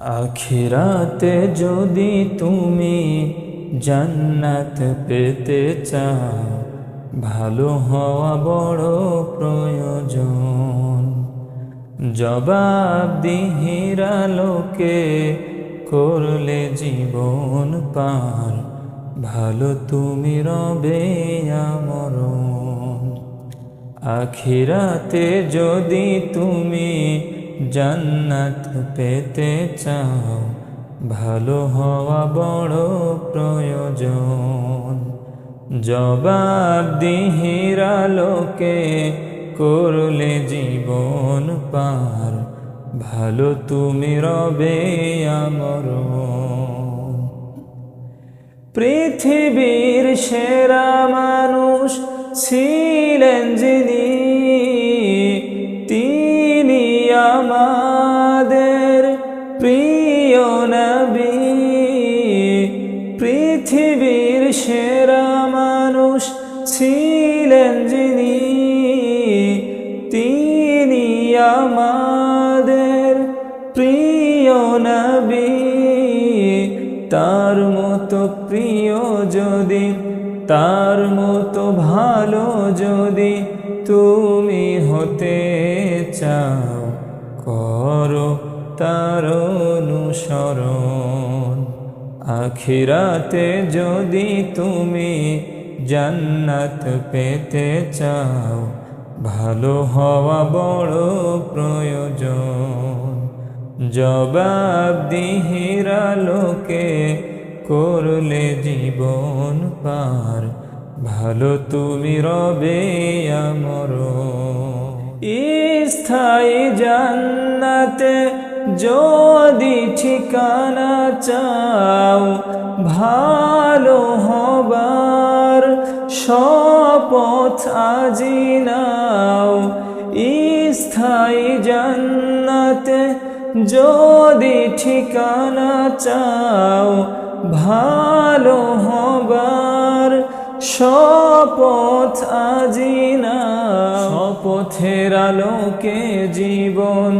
আখিরাতে যদি তুমি জান্নাত পেতে চাও, ভালো হওয়া বড় প্রয়োজন। জবাব দিহিরা লোকে করলে জীবন পার ভালো তুমি রবে আমরণ। আখিরাতে যদি তুমি জান্নাত পেতে চাও, ভালো হওয়া বড় প্রয়োজন। জবাব দিহিরা লোকে করলে জীবন পার, ভালো তুমি রবে আমরণ। পৃথিবীর সেরা মানুষ ছিলেন যিনি প্রিয় নবী, পৃথিবীর সেরা মানুষ ছিলেন যিনি, তিনি আমাদের প্রিয় নবী। তার মতো প্রিয় যদি, তার মতো ভালো যদি তুমি হতে চাও, করো তার অনুসরণ। আখিরাতে যদি তুমি জান্নাত পেতে চাও, ভালো হওয়া বড় প্রয়োজন। জবাব দিহিরা লোকে করলে জীবন পার। ভালো তুমি রবে আমর স্থায়ী জান্নাতে যদি ঠিকানা চাও, ভালো হবার শপথ আজি নাও। স্থায়ী জান্নাতে যদি ঠিকানা চাও, ভালো হবার শপথ আজি না শপথের আলোকে জীবন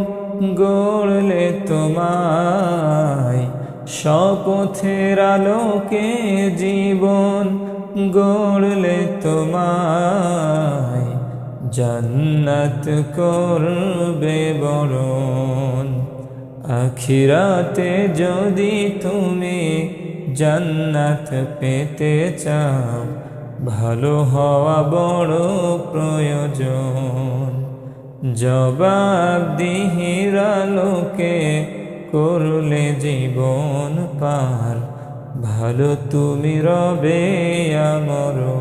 গড়লে তোমায় শপথের আলোকে জীবন গড়লে তোমায় জান্নাত করবে বরণ। আখিরাতে যদি তুমি জান্নাত পেতে চাও, ভালো হওয়া বড় জবাব দিহিরা লোকে করলে জীবন পার। ভালো তুমি রবে আমরণ